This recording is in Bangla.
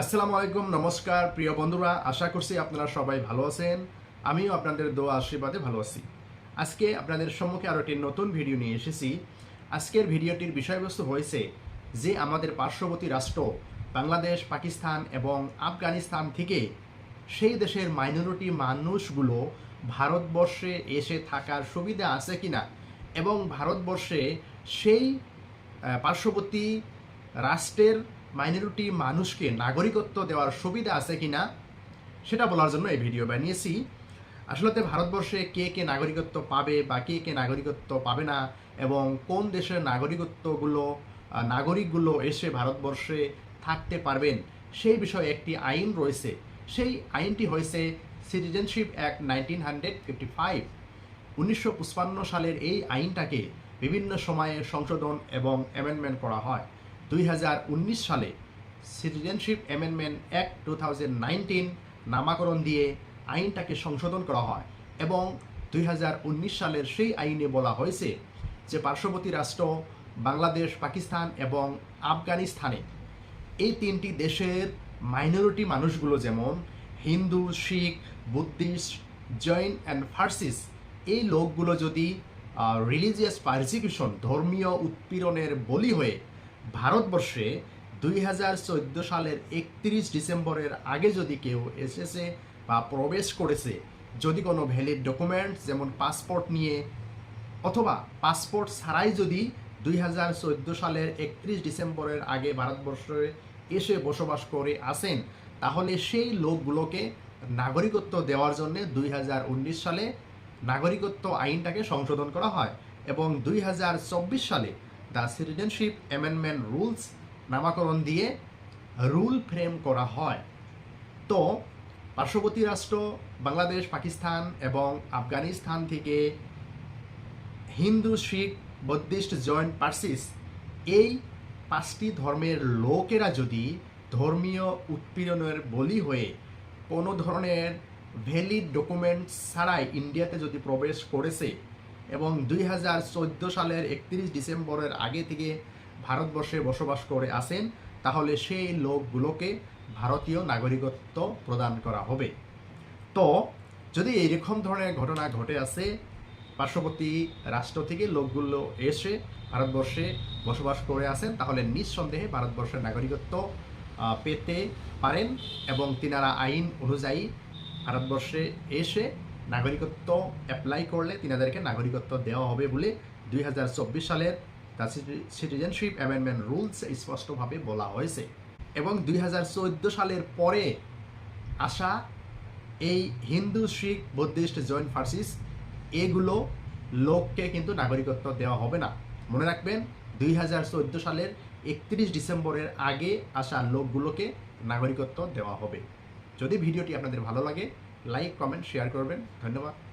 আসসালামু আলাইকুম, নমস্কার প্রিয় বন্ধুরা, আশা করছি আপনারা সবাই ভালো আছেন। আমিও আপনাদের দোয়া আশীর্বাদে ভালো আছি। আজকে আপনাদের সম্মুখে আরও একটি নতুন ভিডিও নিয়ে এসেছি। আজকের ভিডিওটির বিষয়বস্তু হয়েছে যে আমাদের পার্শ্ববর্তী রাষ্ট্র বাংলাদেশ, পাকিস্তান এবং আফগানিস্তান থেকে সেই দেশের মাইনরিটি মানুষগুলো ভারতবর্ষে এসে থাকার সুবিধা আছে কিনা এবং ভারতবর্ষে সেই পার্শ্ববর্তী রাষ্ট্রের মাইনরিটি মানুষকে নাগরিকত্ব দেওয়ার সুবিধা আছে কিনা সেটা বলার জন্য এই ভিডিও বানিয়েছি। আসলে ভারতবর্ষে কে কে নাগরিকত্ব পাবে বা কে কে নাগরিকত্ব পাবে না এবং কোন দেশের নাগরিকত্বগুলো নাগরিকগুলো এসে ভারতবর্ষে থাকতে পারবেন, সেই বিষয়ে একটি আইন রয়েছে। সেই আইনটি হয়েছে citizenship act nineteen hundred fifty five উনিশশো সালের এই আইনটাকে বিভিন্ন সময়ে সংশোধন এবং অ্যামেন্ডমেন্ট করা হয়। দুই হাজার উনিশ সালে সিটিজেনশিপ অ্যামেন্ডমেন্ট অ্যাক্ট টু নামাকরণ দিয়ে আইনটাকে সংশোধন করা হয় এবং দুই হাজার উনিশ সালের সেই আইনে বলা হয়েছে যে পার্শ্ববর্তী রাষ্ট্র বাংলাদেশ, পাকিস্তান এবং আফগানিস্তানে এই তিনটি দেশের মাইনরিটি মানুষগুলো যেমন হিন্দু, শিখ, বুদ্ধিস্ট, জৈন অ্যান্ড ফার্সিস এই লোকগুলো যদি রিলিজিয়াস পারসিকিউশন ধর্মীয় উৎপীড়নের বলি হয়ে ভারতবর্ষে দুই হাজার চোদ্দ সালের একত্রিশ ডিসেম্বরের আগে যদি কেউ এসেছে বা প্রবেশ করেছে, যদি কোনো ভ্যালিড ডকুমেন্টস যেমন পাসপোর্ট নিয়ে অথবা পাসপোর্ট ছাড়াই যদি দুই হাজার চোদ্দ সালের একত্রিশ ডিসেম্বরের আগে ভারতবর্ষে এসে বসবাস করে আসেন, তাহলে সেই লোকগুলোকে নাগরিকত্ব দেওয়ার জন্য দুই হাজার উনিশ সালে নাগরিকত্ব আইনটাকে সংশোধন করা হয় এবং দুই হাজার চব্বিশ সালে দ্য সিটিজেনশিপ অ্যামেন্ডমেন্ট রুলস নামাকরণ দিয়ে রুল ফ্রেম করা হয়। তো পার্শ্ববর্তী রাষ্ট্র বাংলাদেশ, পাকিস্তান এবং আফগানিস্তান থেকে হিন্দু, শিখ, বৌদ্ধিস্ট জয়েন্ট পার্সিস এই পাঁচটি ধর্মের লোকেরা যদি ধর্মীয় উৎপীড়নের বলি হয়ে কোনো ধরনের ভ্যালিড ডকুমেন্টস ছাড়াই ইন্ডিয়াতে যদি প্রবেশ করেছে এবং দুই হাজার চোদ্দ সালের একত্রিশ ডিসেম্বরের আগে থেকে ভারতবর্ষে বসবাস করে আসেন, তাহলে সেই লোকগুলোকে ভারতীয় নাগরিকত্ব প্রদান করা হবে। তো, যদি এইরকম ধরনের ঘটনা ঘটে আছে পার্শ্ববর্তী রাষ্ট্র থেকে লোকগুলো এসে ভারতবর্ষে বসবাস করে আসেন, তাহলে নিঃসন্দেহে ভারতবর্ষের নাগরিকত্ব পেতে পারেন এবং তিনারা আইন অনুযায়ী ভারতবর্ষে এসে নাগরিকত্ব অ্যাপ্লাই করলে তিনাদেরকে নাগরিকত্ব দেওয়া হবে বলে দুই হাজার চব্বিশ সালের দ্য সিটিজেনশিপ অ্যামেন্ডমেন্ট রুলস স্পষ্টভাবে বলা হয়েছে। এবং দুই হাজার চৌদ্দ সালের পরে আসা এই হিন্দু, শিখ, বুদ্ধিস্ট, জৈন, ফার্সিস, এগুলো লোককে কিন্তু নাগরিকত্ব দেওয়া হবে না। মনে রাখবেন, দুই হাজার চৌদ্দ সালের একত্রিশ ডিসেম্বরের আগে আসা লোকগুলোকে নাগরিকত্ব দেওয়া হবে। যদি ভিডিওটি আপনাদের ভালো লাগে লাইক কমেন্ট শেয়ার করবেন। ধন্যবাদ।